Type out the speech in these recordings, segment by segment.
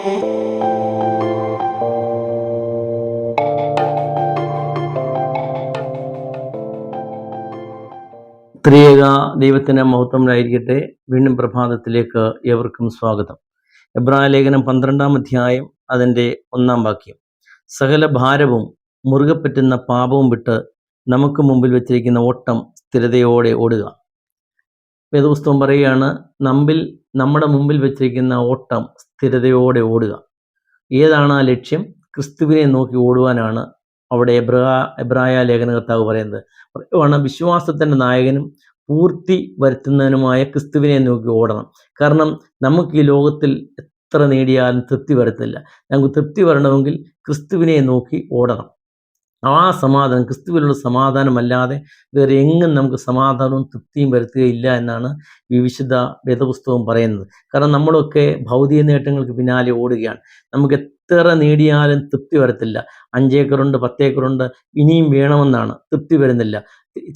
ത്രിയേക ദൈവത്തിന്റെ മഹത്വമായിരിക്കട്ടെ വീണ്ടും പ്രഭാതത്തിലേക്ക് ഏവർക്കും സ്വാഗതം. എബ്രായ ലേഖനം പന്ത്രണ്ടാം അധ്യായം അതിന്റെ ഒന്നാം വാക്യം. സകല ഭാരവും മുറുകെ പറ്റുന്ന പാപവും വിട്ട് നമുക്ക് മുമ്പിൽ വെച്ചിരിക്കുന്ന ഓട്ടം സ്ഥിരതയോടെ ഓടുക. വേദപുസ്തകം പറയുകയാണ് നമ്മിൽ നമ്മുടെ മുമ്പിൽ വെച്ചിരിക്കുന്ന ഓട്ടം സ്ഥിരതയോടെ ഓടുക. ഏതാണ് ആ ലക്ഷ്യം? ക്രിസ്തുവിനെ നോക്കി ഓടുവാനാണ് അവിടെ എബ്രാ എബ്രായ ലേഖനകർത്താവ് പറയുന്നത്. പറയുവാണ് വിശ്വാസത്തിന്റെ നായകനും പൂർത്തി വരുത്തുന്നതിനുമായ ക്രിസ്തുവിനെ നോക്കി ഓടണം. കാരണം നമുക്ക് ഈ ലോകത്തിൽ എത്ര നേടിയാലും തൃപ്തി വരത്തില്ല. നമുക്ക് തൃപ്തി വരണമെങ്കിൽ ക്രിസ്തുവിനെ നോക്കി ഓടണം. ആ സമാധാനം ക്രിസ്തുവിലുള്ള സമാധാനമല്ലാതെ വേറെ എങ്ങും നമുക്ക് സമാധാനവും തൃപ്തിയും വരുത്തുകയില്ല എന്നാണ് ഈ വിശുദ്ധ വേദപുസ്തകം പറയുന്നത്. കാരണം നമ്മളൊക്കെ ഭൗതിക നേട്ടങ്ങൾക്ക് പിന്നാലെ ഓടുകയാണ്. നമുക്ക് എത്ര നേടിയാലും തൃപ്തി വരത്തില്ല. അഞ്ചേക്കറുണ്ട് പത്തേക്കറുണ്ട് ഇനിയും വേണമെന്നാണ്. തൃപ്തി വരുന്നില്ല.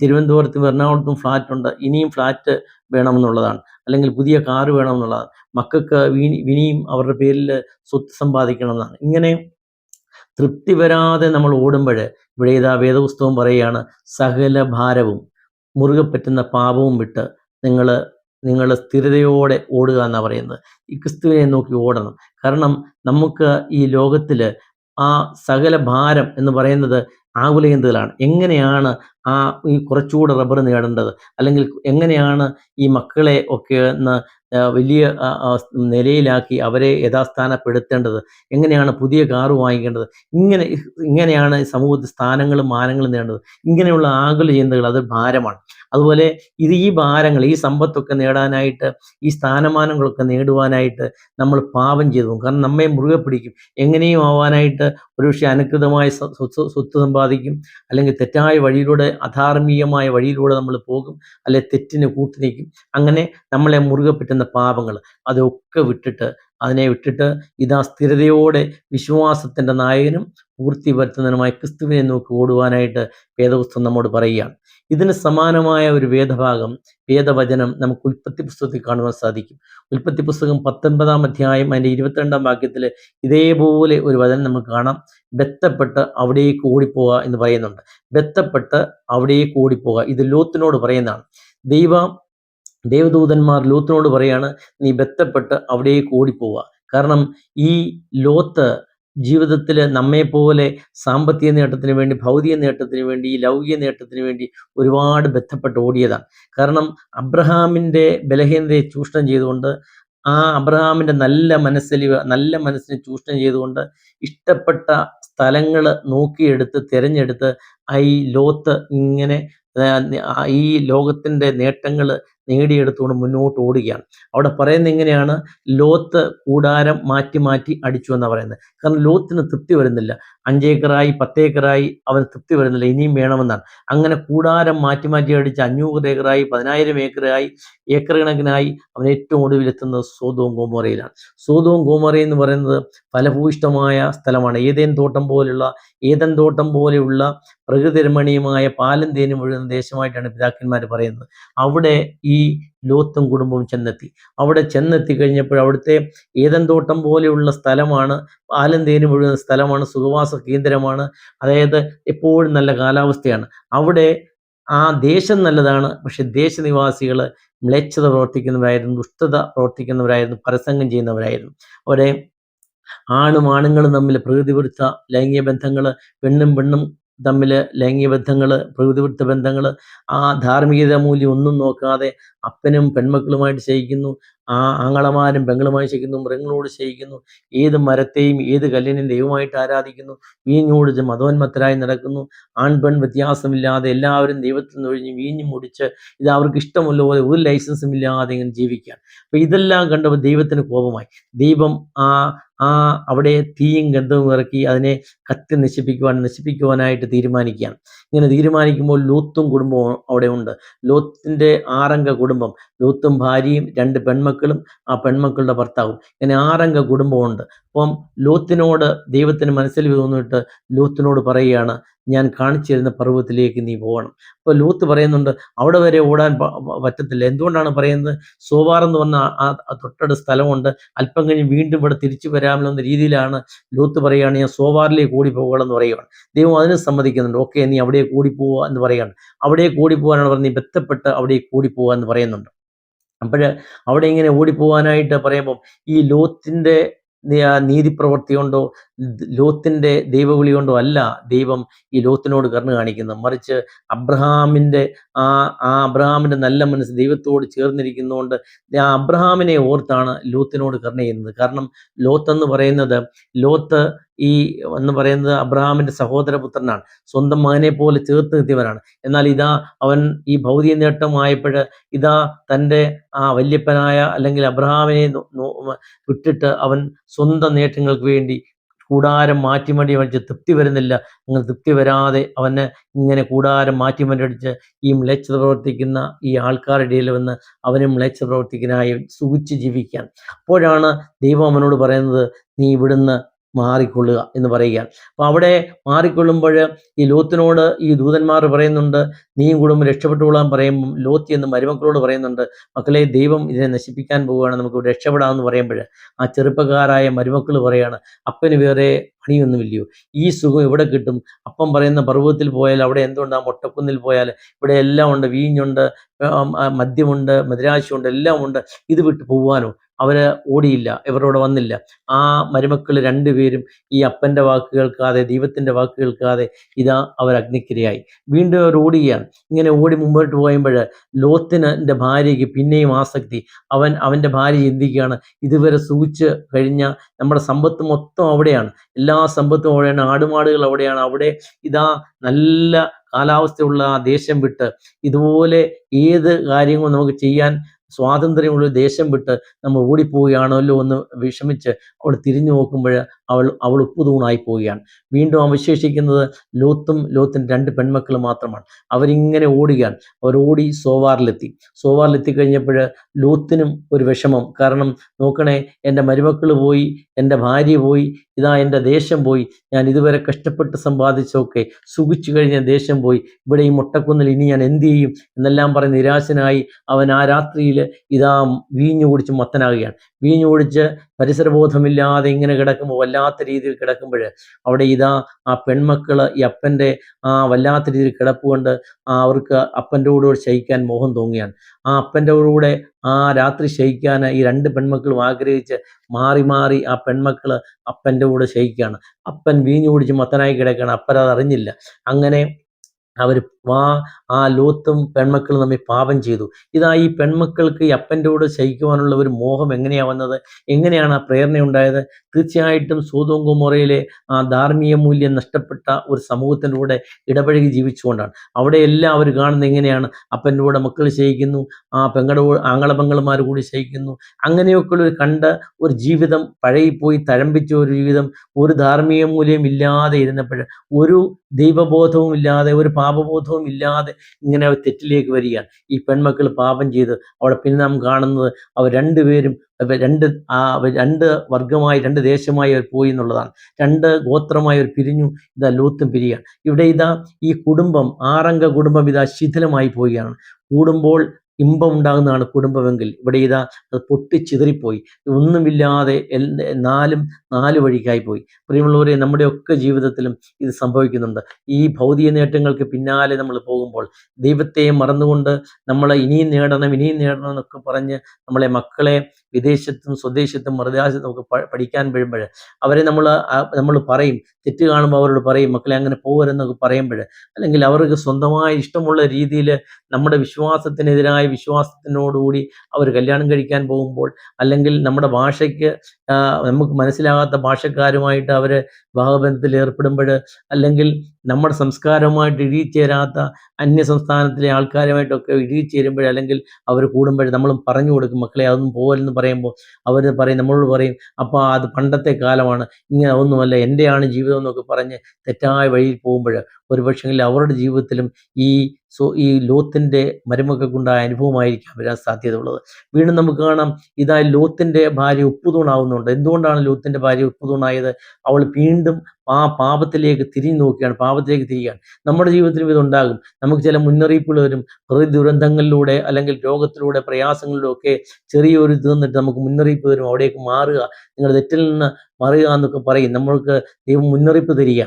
തിരുവനന്തപുരത്തും എറണാകുളത്തും ഫ്ലാറ്റ് ഉണ്ട് ഇനിയും ഫ്ലാറ്റ് വേണമെന്നുള്ളതാണ്. അല്ലെങ്കിൽ പുതിയ കാറ് വേണമെന്നുള്ളതാണ്. മക്കൾക്ക് വിനി ഇനിയും അവരുടെ പേരിൽ സ്വത്ത് സമ്പാദിക്കണമെന്നാണ്. ഇങ്ങനെ തൃപ്തി വരാതെ നമ്മൾ ഓടുമ്പോൾ ഇവിടെ ഇതാ വേദപുസ്തകം പറയുകയാണ് സകല ഭാരവും മുറുകെ പറ്റുന്ന പാപവും വിട്ട് നിങ്ങൾ നിങ്ങൾ സ്ഥിരതയോടെ ഓടുക എന്നാണ് പറയുന്നത്. ഈ ക്രിസ്തുവിനെ നോക്കി ഓടണം. കാരണം നമുക്ക് ഈ ലോകത്തിൽ ആ സകല ഭാരം എന്ന് പറയുന്നത് ആകുലചിന്തകളാണ് എങ്ങനെയാണ് ആ ഈ കുറച്ചുകൂടെ റബ്ബർ നേടേണ്ടത്? അല്ലെങ്കിൽ എങ്ങനെയാണ് ഈ മക്കളെ ഒക്കെ ഒന്ന് വലിയ നിലയിലാക്കി അവരെ യഥാസ്ഥാനപ്പെടുത്തേണ്ടത്. എങ്ങനെയാണ് പുതിയ കാറ് വാങ്ങിക്കേണ്ടത്? ഇങ്ങനെ ഇങ്ങനെയാണ് സമൂഹത്തിൽ സ്ഥാനങ്ങളും മാനങ്ങളും നേടേണ്ടത്. ഇങ്ങനെയുള്ള ആകുല ചിന്തകൾ അത് ഭാരമാണ്. അതുപോലെ ഇത് ഈ ഭാരങ്ങൾ ഈ സമ്പത്തൊക്കെ നേടാനായിട്ട് ഈ സ്ഥാനമാനങ്ങളൊക്കെ നേടുവാനായിട്ട് നമ്മൾ പാപം ചെയ്തു കാരണം നമ്മെ മുറുകെ പിടിക്കും. എങ്ങനെയും ആവാനായിട്ട് ഒരുപക്ഷെ അനുകൃതമായ സ്വത്ത് സമ്പാദിക്കും. അല്ലെങ്കിൽ തെറ്റായ വഴിയിലൂടെ അധാർമികമായ വഴിയിലൂടെ നമ്മൾ പോകും. അല്ലെ തെറ്റിന് കൂട്ടുനിൽക്കും അങ്ങനെ നമ്മളെ മുറുകെ പറ്റുന്ന പാപങ്ങൾ അതൊക്കെ വിട്ടിട്ട് അതിനെ വിട്ടിട്ട് ഇതാ സ്ഥിരതയോടെ വിശ്വാസത്തിന്റെ നായകനും പൂർത്തി വരുത്തുന്നതിനുമായി ക്രിസ്തുവിനെ നോക്കി ഓടുവാനായിട്ട് വേദപുസ്തകം നമ്മോട് പറയുകയാണ്. ഇതിന് സമാനമായ ഒരു വേദഭാഗം വേദവചനം നമുക്ക് ഉൽപ്പത്തി പുസ്തകത്തിൽ കാണുവാൻ സാധിക്കും. ഉൽപ്പത്തി പുസ്തകം പത്തൊൻപതാം അധ്യായം അതിന്റെ ഇരുപത്തിരണ്ടാം വാക്യത്തിൽ ഇതേപോലെ ഒരു വചനം നമുക്ക് കാണാം. ബത്തപ്പെട്ട് അവിടേക്ക് ഓടിപ്പോവുക എന്ന് പറയുന്നുണ്ട്. ബത്തപ്പെട്ട് അവിടേക്ക് ഓടിപ്പോവുക ഇത് ലോത്തിനോട് പറയുന്നതാണ്. ദൈവം ദേവദൂതന്മാർ ലോത്തിനോട് പറയാണ് നീ ബത്തപ്പെട്ട് അവിടേക്ക് ഓടിപ്പോവുക കാരണം ഈ ലോത്ത് ജീവിതത്തിൽ നമ്മെപ്പോലെ സാമ്പത്തിക നേട്ടത്തിന് വേണ്ടി ഭൗതിക നേട്ടത്തിന് വേണ്ടി ലൗകിക നേട്ടത്തിന് വേണ്ടി ഒരുപാട് ബന്ധപ്പെട്ട് ഓടിയതാണ് കാരണം അബ്രഹാമിന്റെ ബലഹീനതയെ ചൂഷണം ചെയ്തുകൊണ്ട് ആ അബ്രഹാമിന്റെ നല്ല മനസ്സിൽ നല്ല മനസ്സിനെ ചൂഷണം ചെയ്തുകൊണ്ട് ഇഷ്ടപ്പെട്ട സ്ഥലങ്ങൾ നോക്കിയെടുത്ത് തിരഞ്ഞെടുത്ത് ഈ ലോത്ത് ഇങ്ങനെ ഈ ലോകത്തിന്റെ നേട്ടങ്ങൾ നേടിയെടുത്തുകൊണ്ട് മുന്നോട്ട് ഓടുകയാണ്. അവിടെ പറയുന്നത് എങ്ങനെയാണ്? ലോത്ത് കൂടാരം മാറ്റി മാറ്റി അടിച്ചു എന്നാണ് പറയുന്നത്. കാരണം ലോത്തിന് തൃപ്തി വരുന്നില്ല. അഞ്ചേക്കറായി പത്തേക്കറായി അവന് തൃപ്തി വരുന്നില്ല. ഇനിയും വേണമെന്നാണ്. അങ്ങനെ കൂടാരം മാറ്റി മാറ്റി അടിച്ച് അഞ്ഞൂറ് ഏക്കറായി പതിനായിരം ഏക്കറായി ഏക്കർ കണക്കിനായി അവൻ ഏറ്റവും ഒടുവിലെത്തുന്നത് സോതവും ഗോമോറയിലാണ്. സോതവും ഗോമോറ എന്ന് പറയുന്നത് ഫലഭൂയിഷ്ടമായ സ്ഥലമാണ്. ഏതേൻ തോട്ടം പോലുള്ള ഏതൻ തോട്ടം പോലെയുള്ള പ്രകൃതിരമണീയമായ പാലും തേനും മുഴുവൻ ദേശമായിട്ടാണ് പിതാക്കന്മാർ പറയുന്നത്. അവിടെ ഈ ലോത്തും കുടുംബവും ചെന്നെത്തി. അവിടെ ചെന്നെത്തി കഴിഞ്ഞപ്പോൾ അവിടുത്തെ ഏതൻ തോട്ടം പോലെയുള്ള സ്ഥലമാണ് പാലം തേനും മുഴുവൻ സ്ഥലമാണ് സുഖവാസ കേന്ദ്രമാണ്. അതായത് എപ്പോഴും നല്ല കാലാവസ്ഥയാണ്. അവിടെ ആ ദേശം നല്ലതാണ് പക്ഷെ ദേശനിവാസികൾ മ്ലേച്ഛത പ്രവർത്തിക്കുന്നവരായിരുന്നു ദുഷ്ടത പ്രവർത്തിക്കുന്നവരായിരുന്നു പരസംഗം ചെയ്യുന്നവരായിരുന്നു. അവരെ ആണും ആണുങ്ങളും തമ്മിൽ പ്രകൃതി വിരുദ്ധ ലൈംഗിക ബന്ധങ്ങൾ പെണ്ണും പെണ്ണും തമ്മിൽ ലൈംഗിക ബന്ധങ്ങൾ പ്രകൃതിവിരുദ്ധ ബന്ധങ്ങൾ ആ ധാർമ്മികത മൂല്യം ഒന്നും നോക്കാതെ അപ്പനും പെൺമക്കളുമായിട്ട് ശയിക്കുന്നു ആ ആങ്ങളമാരും പെങ്ങളുമായി ശയിക്കുന്നു മൃഗങ്ങളോട് ശയിക്കുന്നു ഏത് മരത്തെയും ഏത് കല്ലിനെയും ദൈവമായിട്ട് ആരാധിക്കുന്നു വീഞ്ഞോട് മതോന്മത്തരായി നടക്കുന്നു ആൺ പെൺ വ്യത്യാസമില്ലാതെ എല്ലാവരും ദൈവത്തിൽ നിന്ന് ഒഴിഞ്ഞ് വീഞ്ഞും മുടിച്ച് ഇത് അവർക്ക് ഇഷ്ടമുള്ള പോലെ ഒരു ലൈസൻസും ഇല്ലാതെ ഇങ്ങനെ ജീവിക്കുകയാണ്. അപ്പം ഇതെല്ലാം കണ്ടപ്പോൾ ദൈവത്തിന് കോപമായി. ദൈവം ആ ആ അവിടെ തീയും ഗന്ധവും ഇറക്കി അതിനെ കത്തി നശിപ്പിക്കുവാൻ നശിപ്പിക്കുവാനായിട്ട് തീരുമാനിക്കുകയാണ്. ഇങ്ങനെ തീരുമാനിക്കുമ്പോൾ ലൂത്തും കുടുംബവും അവിടെ ഉണ്ട്. ലോത്തിന്റെ ആറംഗ കുടുംബം ലൂത്തും ഭാര്യയും രണ്ട് പെൺമക്കളും ആ പെൺമക്കളുടെ ഭർത്താവും. ഇങ്ങനെ ആറംഗ കുടുംബമുണ്ട്. അപ്പം ലോത്തിനോട് ദൈവത്തിന് മനസ്സിൽ തോന്നിയിട്ട് ലോത്തിനോട് പറയുകയാണ് ഞാൻ കാണിച്ചു തരുന്ന പർവതത്തിലേക്ക് നീ പോകണം. അപ്പോൾ ലൂത്ത് പറയുന്നുണ്ട് അവിടെ വരെ ഓടാൻ പറ്റത്തില്ല. എന്തുകൊണ്ടാണ് പറയുന്നത്? സോവാർ എന്ന് പറഞ്ഞ ആ- തൊട്ടടുത്ത സ്ഥലമുണ്ട്. അല്പം കഴിഞ്ഞ് വീണ്ടും ഇവിടെ തിരിച്ചു വരാമെന്ന രീതിയിലാണ് ലൂത്ത് പറയുകയാണ്. ഞാൻ സോവാറിലേക്ക് കൂടി പോകണം എന്ന് പറയുകയാണ്. ദൈവം അതിന് സമ്മതിക്കുന്നുണ്ട്. ഓക്കെ നീ അവിടെ കൂടി പോവുക എന്ന് പറയുകയാണ്. അവിടെ കൂടി പോകാനാണ് പറഞ്ഞ് നീ ബന്ധപ്പെട്ട് അവിടെ കൂടി പോവുക എന്ന് പറയുന്നുണ്ട്. അപ്പോൾ അവിടെ ഇങ്ങനെ ഓടിപ്പോവാനായിട്ട് പറയുമ്പം ഈ ലോത്തിന്റെ നീതിപ്രവൃത്തി കൊണ്ടോ ദ് ലോത്തിന്റെ ദൈവവിളി കൊണ്ടോ അല്ല ദൈവം ഈ ലോത്തിനോട് കരുണ കാണിക്കുന്നത്. മറിച്ച് അബ്രഹാമിന്റെ ആ ആ അബ്രഹാമിന്റെ നല്ല മനസ്സ് ദൈവത്തോട് ചേർന്നിരിക്കുന്നതുകൊണ്ട് ആ അബ്രഹാമിനെ ഓർത്താണ് ലോത്തിനോട് കരുണ ചെയ്യുന്നത്. കാരണം ലോത്ത് എന്ന് പറയുന്നത് ലോത്ത് ഈ എന്ന് പറയുന്നത് അബ്രഹാമിന്റെ സഹോദരപുത്രനാണ്. സ്വന്തം മകനെ പോലെ ചേർത്ത് നിർത്തിയവനാണ് എന്നാൽ ഇതാ അവൻ ഈ ഭൗതിക നേട്ടമായപ്പോൾ ഇതാ തന്റെ ആ വല്യപ്പനായ അല്ലെങ്കിൽ അബ്രഹാമിനെ വിട്ടിട്ട് അവൻ സ്വന്തം നേട്ടങ്ങൾക്ക് വേണ്ടി കൂടാരം മാറ്റിമടി അടിച്ച് തൃപ്തി വരുന്നില്ല. അങ്ങനെ തൃപ്തി വരാതെ അവന് ഇങ്ങനെ കൂടാരം മാറ്റിമടി അടിച്ച് ഈ മ്ലേച്ഛ പ്രവർത്തിക്കുന്ന ഈ ആൾക്കാരുടെ ഇടയിൽ വന്ന് അവന് മ്ലേച്ഛ പ്രവർത്തിക്കാനായി സൂക്ഷിച്ച് ജീവിക്കാൻ. അപ്പോഴാണ് ദൈവം അവനോട് പറയുന്നത് നീ ഇവിടുന്ന് മാറിക്കൊള്ളുക എന്ന് പറയുകയാണ്. അപ്പോൾ അവിടെ മാറിക്കൊള്ളുമ്പോൾ ഈ ലോത്തിനോട് ഈ ദൂതന്മാർ പറയുന്നുണ്ട് നീയും കുടുംബം രക്ഷപ്പെട്ടുകൊള്ളാൻ പറയുമ്പം ലോത്തി എന്ന് മരുമക്കളോട് പറയുന്നുണ്ട്. മക്കളെ ദൈവം ഇതിനെ നശിപ്പിക്കാൻ പോവുകയാണ്. നമുക്ക് രക്ഷപ്പെടാമെന്ന് പറയുമ്പോൾ ആ ചെറുപ്പക്കാരായ മരുമക്കൾ പറയാണ് അപ്പന് വേറെ പണിയൊന്നുമില്ലയോ? ഈ സുഖം ഇവിടെ കിട്ടും? അപ്പം പറയുന്ന പർവതത്തിൽ പോയാൽ അവിടെ എന്തുണ്ട്? ആ മൊട്ടക്കുന്നിൽ പോയാൽ ഇവിടെ എല്ലാം ഉണ്ട് വീഞ്ഞുണ്ട് മദ്യമുണ്ട് മദിരാശിയുണ്ട് എല്ലാം ഉണ്ട് ഇത് വിട്ട് പോവാനോ? അവർ ഓടിയില്ല ഇവരോട് വന്നില്ല. ആ മരുമക്കൾ രണ്ടുപേരും ഈ അപ്പന്റെ വാക്ക് കേൾക്കാതെ ദൈവത്തിന്റെ വാക്ക് കേൾക്കാതെ ഇതാ അവർ അഗ്നിക്കിരയായി. വീണ്ടും അവർ ഓടുകയാണ്. ഇങ്ങനെ ഓടി മുമ്പോട്ട് പോയുമ്പോൾ ലോത്തിന്റെ ഭാര്യയ്ക്ക് പിന്നെയും ആസക്തി. അവൻ അവന്റെ ഭാര്യ ചിന്തിക്കുകയാണ് ഇതുവരെ സൂചിച്ച് കഴിഞ്ഞ നമ്മുടെ സമ്പത്ത് മൊത്തം അവിടെയാണ്. എല്ലാ സമ്പത്തും അവിടെയാണ്. ആടുമാടുകൾ അവിടെയാണ്. അവിടെ ഇതാ നല്ല കാലാവസ്ഥയുള്ള ആ ദേശം വിട്ട് ഇതുപോലെ ഏത് കാര്യങ്ങളും നമുക്ക് ചെയ്യാൻ സ്വാതന്ത്ര്യമുള്ള ദേശം വിട്ട് നമ്മൾ ഓടിപ്പോവുകയാണല്ലോ എന്ന് വിഷമിച്ച് അവൾ തിരിഞ്ഞു നോക്കുമ്പോൾ അവൾ അവൾ ഉപ്പുതൂണായി പോവുകയാണ്. വീണ്ടും അവശേഷിക്കുന്നത് ലോത്തും ലോത്തിന്റെ രണ്ട് പെൺമക്കൾ മാത്രമാണ്. അവരിങ്ങനെ ഓടുകയാണ്. അവർ ഓടി സോവാറിലെത്തി. സോവാറിലെത്തി കഴിഞ്ഞപ്പോൾ ലോത്തിനും ഒരു വിഷമം. കാരണം നോക്കണേ എന്റെ മരുമക്കൾ പോയി എന്റെ ഭാര്യ പോയി ഇതാ എന്റെ ദേശം പോയി. ഞാൻ ഇതുവരെ കഷ്ടപ്പെട്ട് സമ്പാദിച്ചൊക്കെ സുഖിച്ചു കഴിഞ്ഞ ദേശം പോയി. ഇവിടെ ഈ മുട്ടക്കുന്നിൽ ഇനി ഞാൻ എന്ത് ചെയ്യും? എന്നെല്ലാം പറഞ്ഞ് നിരാശനായി അവൻ ആ രാത്രിയിൽ ഇതാ വീഞ്ഞു കുടിച്ച് മത്തനാകുകയാണ്. വീഞ്ഞു കുടിച്ച് പരിസരബോധമില്ലാതെ ഇങ്ങനെ കിടക്കുമ്പോൾ വല്ലാത്ത രീതിയിൽ കിടക്കുമ്പോൾ അവിടെ ഇതാ ആ പെൺമക്കൾ ഈ അപ്പന്റെ ആ വല്ലാത്ത രീതിയിൽ കിടപ്പുകൊണ്ട് അവർക്ക് അപ്പന്റെ കൂടെ ശയിക്കാൻ മോഹം തോന്നുകയാണ്. ആ അപ്പന്റെ കൂടെ ആ രാത്രി ശയിക്കാൻ ഈ രണ്ട് പെൺമക്കളും ആഗ്രഹിച്ച് മാറി മാറി ആ പെൺമക്കൾ അപ്പന്റെ കൂടെ ശയിക്കുകയാണ്. അപ്പൻ വീഞ്ഞു കുടിച്ച് മത്തനായി കിടക്കുകയാണ്. അപ്പൻ അത് അറിഞ്ഞില്ല അങ്ങനെ അവർ വാ ആ ലോത്തും പെൺമക്കളും നമ്മെ പാപം ചെയ്തു. ഇതാ ഈ പെൺമക്കൾക്ക് ഈ അപ്പന്റെ കൂടെ ശയിക്കുവാനുള്ള ഒരു മോഹം എങ്ങനെയാണ് വന്നത്? എങ്ങനെയാണ് ആ പ്രേരണ ഉണ്ടായത്? തീർച്ചയായിട്ടും സൂതോങ്കുമുറയിലെ ആ ധാർമ്മിക മൂല്യം നഷ്ടപ്പെട്ട ഒരു സമൂഹത്തിന്റെ കൂടെ ഇടപഴകി ജീവിച്ചുകൊണ്ടാണ്. അവിടെ എല്ലാം അവർ കാണുന്നത് എങ്ങനെയാണ്? അപ്പന്റെ കൂടെ മക്കൾ ശയിക്കുന്നു ആ പെങ്ങളുടെ കൂടെ ആങ്ങള കൂടി ശയിക്കുന്നു. അങ്ങനെയൊക്കെയുള്ള ഒരു കണ്ട ഒരു ജീവിതം പഴകിപ്പോയി തഴമ്പിച്ച ഒരു ജീവിതം ഒരു ധാർമ്മിക മൂല്യം ഇല്ലാതെ ഇരുന്നപ്പോൾ ഒരു ദൈവബോധവും ഇല്ലാതെ ഒരു പാപബോധവും ഇല്ലാതെ ഇങ്ങനെ തെറ്റിലേക്ക് വരികയാണ്. ഈ പെൺമക്കൾ പാപം ചെയ്ത് അവിടെ പിന്നെ നാം കാണുന്നത് അവർ രണ്ടുപേരും രണ്ട് ആ രണ്ട് വർഗമായി രണ്ട് ദേശമായി അവർ പോയി എന്നുള്ളതാണ്. രണ്ട് ഗോത്രമായി അവർ പിരിഞ്ഞു ഇതാ ലൂത്തും പിരിയാണ് ഇവിടെ ഇതാ ഈ കുടുംബം ആറംഗ കുടുംബം ഇതാ ശിഥിലമായി പോവുകയാണ്. കൂടുമ്പോൾ ഇമ്പം ഉണ്ടാകുന്നതാണ് കുടുംബമെങ്കിൽ. ഇവിടെ ഇതാ അത് പൊട്ടിച്ചിതറിപ്പോയി. ഒന്നുമില്ലാതെ നാലും നാല് വഴിക്കായി പോയി പ്രിയമുള്ളവരെ നമ്മുടെയൊക്കെ ജീവിതത്തിലും ഇത് സംഭവിക്കുന്നുണ്ട്. ഈ ഭൗതിക നേട്ടങ്ങൾക്ക് പിന്നാലെ നമ്മൾ പോകുമ്പോൾ ദൈവത്തെ മറന്നുകൊണ്ട് നമ്മളെ ഇനിയും നേടണം ഇനിയും നേടണം എന്നൊക്കെ പറഞ്ഞ് നമ്മളെ മക്കളെ വിദേശത്തും സ്വദേശത്തും മറുദേശത്തും ഒക്കെ പഠിക്കാൻ വരുമ്പോൾ അവരെ നമ്മൾ നമ്മൾ പറയും. തെറ്റ് കാണുമ്പോൾ അവരോട് പറയും മക്കളെ അങ്ങനെ പോകരുതെന്നൊക്കെ പറയുമ്പോൾ. അല്ലെങ്കിൽ അവർക്ക് സ്വന്തമായി ഇഷ്ടമുള്ള രീതിയിൽ നമ്മുടെ വിശ്വാസത്തിനെതിരായ വിശ്വാസത്തിനോടുകൂടി അവർ കല്യാണം കഴിക്കാൻ പോകുമ്പോൾ അല്ലെങ്കിൽ നമ്മുടെ ഭാഷയ്ക്ക് നമുക്ക് മനസ്സിലാകാത്ത ഭാഷക്കാരുമായിട്ട് അവർ വിവാഹബന്ധത്തിൽ ഏർപ്പെടുമ്പോൾ അല്ലെങ്കിൽ നമ്മുടെ സംസ്കാരവുമായിട്ട് ഇഴുകിച്ചേരാത്ത അന്യ സംസ്ഥാനത്തിലെ ആൾക്കാരുമായിട്ടൊക്കെ ഇഴുകിച്ചേരുമ്പോൾ അല്ലെങ്കിൽ അവർ കൂടുമ്പോൾ നമ്മളും പറഞ്ഞു കൊടുക്കും മക്കളെ അതൊന്നും പോകലെന്ന് പറയുമ്പോൾ അവർ പറയും നമ്മളോട് പറയും അപ്പോൾ അത് പണ്ടത്തെ കാലമാണ് ഇങ്ങനെ ഒന്നുമല്ല എന്റെയാണ് ജീവിതം എന്നൊക്കെ പറഞ്ഞ് തെറ്റായ വഴിയിൽ പോകുമ്പോൾ ഒരു പക്ഷെങ്കിൽ അവരുടെ ജീവിതത്തിലും ഈ സോ ഈ ലോത്തിന്റെ മരുമക്കൾക്കുണ്ടായ അനുഭവമായിരിക്കാം വരാൻ സാധ്യത ഉള്ളത് വീണ്ടും നമുക്ക് കാണാം ഇതാ ലോത്തിന്റെ ഭാര്യ ഉപ്പുതൂണാവുന്നുണ്ട്. എന്തുകൊണ്ടാണ് ലോത്തിന്റെ ഭാര്യ ഉപ്പുതൂണായത്? അവൾ വീണ്ടും ആ പാപത്തിലേക്ക് തിരിഞ്ഞു നോക്കുകയാണ് പാപത്തിലേക്ക് തിരിയുകയാണ്. നമ്മുടെ ജീവിതത്തിലും ഇതുണ്ടാകും നമുക്ക് ചില മുന്നറിയിപ്പുകൾ വരും. പ്രകൃതി ദുരന്തങ്ങളിലൂടെ അല്ലെങ്കിൽ രോഗത്തിലൂടെ പ്രയാസങ്ങളിലൂടെ ഒക്കെ ചെറിയൊരു ഇത് തന്നിട്ട് നമുക്ക് മുന്നറിയിപ്പ് വരും അവിടേക്ക് മാറുക. നിങ്ങൾ തെറ്റിൽ നിന്ന് മാറുക എന്നൊക്കെ പറയും. നമ്മൾക്ക് ദൈവം മുന്നറിയിപ്പ് തരിക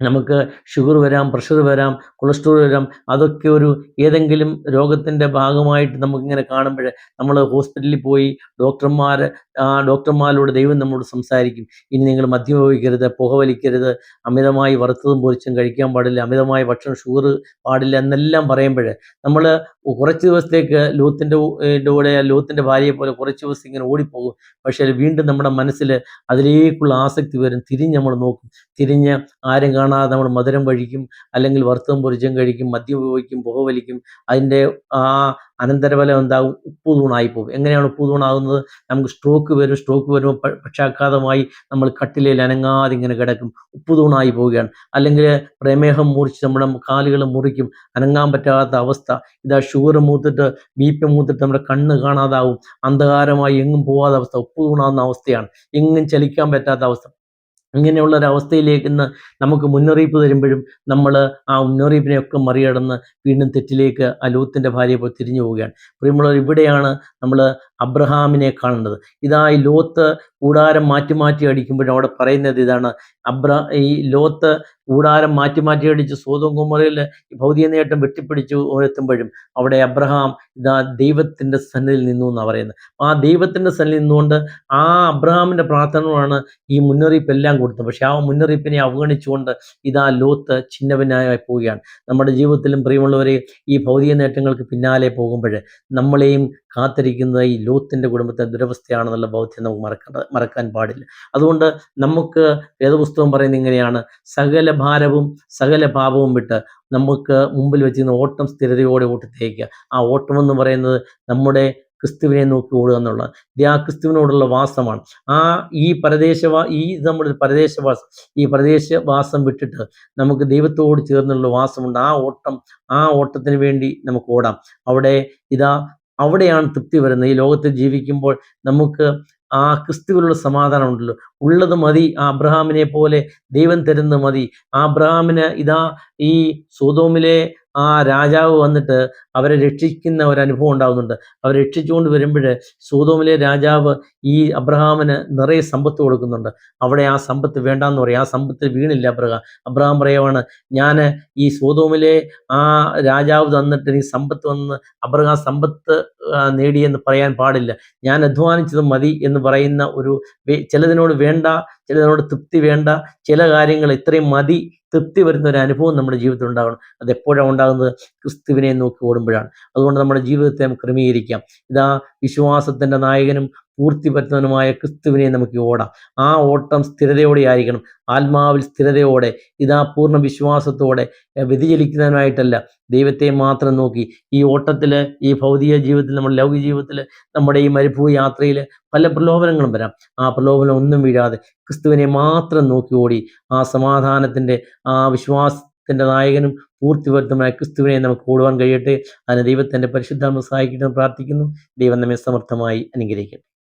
നമുക്ക് ഷുഗർ വരാം പ്രഷർ വരാം കൊളസ്ട്രോൾ വരാം അതൊക്കെ ഒരു ഏതെങ്കിലും രോഗത്തിന്റെ ഭാഗമായിട്ട് നമുക്കിങ്ങനെ കാണുമ്പോൾ നമ്മൾ ഹോസ്പിറ്റലിൽ പോയി ഡോക്ടർമാർ ആ ഡോക്ടർമാരോട് ദൈവം നമ്മോട് സംസാരിക്കും. ഇനി നിങ്ങൾ മദ്യം ഉപയോഗിക്കരുത് പുകവലിക്കരുത് അമിതമായി വറുത്തതും പൊരിച്ചും കഴിക്കാൻ പാടില്ല അമിതമായ ഭക്ഷണം ഷുഗർ പാടില്ല എന്നെല്ലാം പറയുമ്പോൾ നമ്മൾ കുറച്ച് ദിവസത്തേക്ക് ലൂത്തിന്റെ കൂടെ ലൂത്തിന്റെ ഭാര്യയെ പോലെ കുറച്ച് ദിവസം ഇങ്ങനെ ഓടിപ്പോകും. പക്ഷേ വീണ്ടും നമ്മുടെ മനസ്സിൽ അതിലേക്കുള്ള ആസക്തി വരും. തിരിഞ്ഞ് നമ്മൾ നോക്കും. തിരിഞ്ഞ് ആരും കാണാതെ നമ്മൾ മധുരം കഴിക്കും. അല്ലെങ്കിൽ വറുത്തതും പൊരിച്ചും കഴിക്കും. മദ്യം ഉപയോഗിക്കും പുകവലിക്കും. അതിന്റെ ആ അനന്തരഫലം എന്താകും ഉപ്പ് തൂണായി പോകും എങ്ങനെയാണ് ഉപ്പ് തൂണാകുന്നത്? നമുക്ക് സ്ട്രോക്ക് വരും. സ്ട്രോക്ക് വരുമ്പോൾ പക്ഷാഘാതമായി നമ്മൾ കട്ടിലയിൽ അനങ്ങാതെ ഇങ്ങനെ കിടക്കും. ഉപ്പ് തൂണായി പോവുകയാണ്. അല്ലെങ്കിൽ പ്രമേഹം മുറിച്ച് നമ്മുടെ കാലുകൾ മുറിക്കും. അനങ്ങാൻ പറ്റാത്ത അവസ്ഥ. ഇതാ ഷുഗർ മൂത്തിട്ട് ബി പി മൂത്തിട്ട് നമ്മുടെ കണ്ണ് കാണാതാവും. അന്ധകാരമായി എങ്ങും പോവാത്ത അവസ്ഥ. ഉപ്പ് തൂണാവുന്ന അവസ്ഥയാണ്. എങ്ങും ചലിക്കാൻ പറ്റാത്ത അവസ്ഥ. ഇങ്ങനെയുള്ള ഒരവസ്ഥയിലേക്ക് ഇന്ന് നമുക്ക് മുന്നറിയിപ്പ് തരുമ്പോഴും നമ്മൾ ആ മുന്നറിയിപ്പിനെയൊക്കെ മറികടന്ന് വീണ്ടും തെറ്റിലേക്ക് ആ ലൂത്തിന്റെ ഭാര്യയെ പോയി തിരിഞ്ഞു പോവുകയാണ്. പ്രിയമുള്ളവർ ഇവിടെയാണ് നമ്മൾ അബ്രഹാമിനെ കാണുന്നത്. ഇതായി ലോത്ത് കൂടാരം മാറ്റി മാറ്റി അടിക്കുമ്പോഴും അവിടെ പറയുന്നത് ഇതാണ്. അബ്ര ഈ ലോത്ത് കൂടാരം മാറ്റി മാറ്റി അടിച്ച് സ്വതം കുമറിൽ ഭൗതിക നേട്ടം വെട്ടിപ്പിടിച്ചു എത്തുമ്പോഴും അവിടെ അബ്രഹാം ഇതാ ദൈവത്തിന്റെ സന്നിധിയിൽ നിന്നു എന്നാണ് പറയുന്നത്. ആ ദൈവത്തിന്റെ സന്നിധിയിൽ നിന്നുകൊണ്ട് ആ അബ്രഹാമിന്റെ പ്രാർത്ഥനകളാണ് ഈ മുന്നറിയിപ്പ് എല്ലാം കൊടുത്തത്. പക്ഷെ ആ മുന്നറിയിപ്പിനെ അവഗണിച്ചുകൊണ്ട് ഇതാ ലോത്ത് ചിഹ്നവിനായി പോവുകയാണ്. നമ്മുടെ ജീവിതത്തിലും പ്രിയമുള്ളവരെ ഈ ഭൗതിക നേട്ടങ്ങൾക്ക് പിന്നാലെ പോകുമ്പോൾ നമ്മളെയും കാത്തിരിക്കുന്നത് ഈ ലോത്തിന്റെ കുടുംബത്തെ ദുരവസ്ഥയാണെന്നുള്ള ബോധ്യം നമുക്ക് മറക്കേണ്ട മറക്കാൻ പാടില്ല. അതുകൊണ്ട് നമുക്ക് വേദപുസ്തകം പറയുന്നത് ഇങ്ങനെയാണ്. സകല ഭാരവും സകല പാപവും വിട്ട് നമുക്ക് മുമ്പിൽ വെച്ചിരുന്ന ഓട്ടം സ്ഥിരതയോടെ ഓട്ടത്തേക്ക് ആ ഓട്ടം എന്ന് പറയുന്നത് നമ്മുടെ ക്രിസ്തുവിനെ നോക്കി ഓടുക എന്നുള്ളത് ഇത് ആ ക്രിസ്തുവിനോടുള്ള വാസമാണ്. ആ ഈ പരദേശവാ ഈ നമ്മുടെ പരദേശവാസം ഈ പ്രദേശവാസം വിട്ടിട്ട് നമുക്ക് ദൈവത്തോട് ചേർന്നുള്ള വാസമുണ്ട്. ആ ഓട്ടം ആ ഓട്ടത്തിന് വേണ്ടി നമുക്ക് ഓടാം. അവിടെ ഇതാ അവിടെയാണ് തൃപ്തി വരുന്നത്. ഈ ലോകത്തിൽ ജീവിക്കുമ്പോൾ നമുക്ക് ആ ക്രിസ്തുവിലുള്ള സമാധാനം ഉണ്ടല്ലോ. ഉള്ളത് മതി ആ അബ്രഹാമിനെ പോലെ ദൈവം തരുന്നത് മതി. ആ അബ്രഹാമിന് ഇതാ ഈ സോതോമിലെ ആ രാജാവ് വന്നിട്ട് അവരെ രക്ഷിക്കുന്ന ഒരു അനുഭവം ഉണ്ടാകുന്നുണ്ട് അവരെ രക്ഷിച്ചുകൊണ്ട് വരുമ്പോൾ സൂതോമിലെ രാജാവ് ഈ അബ്രഹാമിന് നിറയെ സമ്പത്ത് കൊടുക്കുന്നുണ്ട്. അവിടെ ആ സമ്പത്ത് വേണ്ടാന്ന് പറയും. ആ സമ്പത്ത് വീണില്ല അബ്രഹാം. അബ്രഹാം പറയുവാണ് ഞാൻ ഈ സൂതോമിലെ ആ രാജാവ് തന്നിട്ട് എനിക്ക് സമ്പത്ത് വന്ന് അബ്രഹാം സമ്പത്ത് നേടിയെന്ന് പറയാൻ പാടില്ല. ഞാൻ അധ്വാനിച്ചത് മതി എന്ന് പറയുന്ന ഒരു ചിലതിനോട് വേണ്ട ചിലതിനോട് തൃപ്തി വേണ്ട ചില കാര്യങ്ങൾ ഇത്രയും മതി തൃപ്തി വരുന്ന ഒരു അനുഭവം നമ്മുടെ ജീവിതത്തിൽ ഉണ്ടാകണം. അത് എപ്പോഴാണ് ഉണ്ടാകുന്നത്? ക്രിസ്തുവിനെ നോക്കി ഓടുമ്പോഴാണ്. അതുകൊണ്ട് നമ്മുടെ ജീവിതത്തെ ക്രമീകരിക്കാം. ഇതാ വിശ്വാസത്തിന്റെ നായകനും പൂർത്തി പറ്റുന്നവനുമായ ക്രിസ്തുവിനെ നമുക്ക് ഓടാം. ആ ഓട്ടം സ്ഥിരതയോടെ ആയിരിക്കണം. ആത്മാവിൽ സ്ഥിരതയോടെ ഇതാ പൂർണ വിശ്വാസത്തോടെ വ്യതിചലിക്കുന്നതിനായിട്ടല്ല. ദൈവത്തെ മാത്രം നോക്കി. ഈ ഓട്ടത്തിൽ ഈ ഭൗതിക ജീവിതത്തിൽ നമ്മുടെ ലൗകിക ജീവിതത്തിൽ നമ്മുടെ ഈ മരുഭൂ യാത്രയിൽ പല പ്രലോഭനങ്ങളും വരാം. ആ പ്രലോഭനം ഒന്നും വീഴാതെ ക്രിസ്തുവിനെ മാത്രം നോക്കി ഓടി. ആ സമാധാനത്തിന്റെ ആ വിശ്വാസത്തിന്റെ നായകനും പൂർത്തി വരുത്തുമായ ക്രിസ്തുവിനെ നമുക്ക് ഓടുവാൻ കഴിയട്ടെ. അതിന് ദൈവത്തിന്റെ പരിശുദ്ധാത്മ സഹായിക്കട്ടെ പ്രാർത്ഥിക്കുന്നു. ദൈവം നമ്മെ സമർത്ഥമായി അനുഗ്രഹിക്കട്ടെ.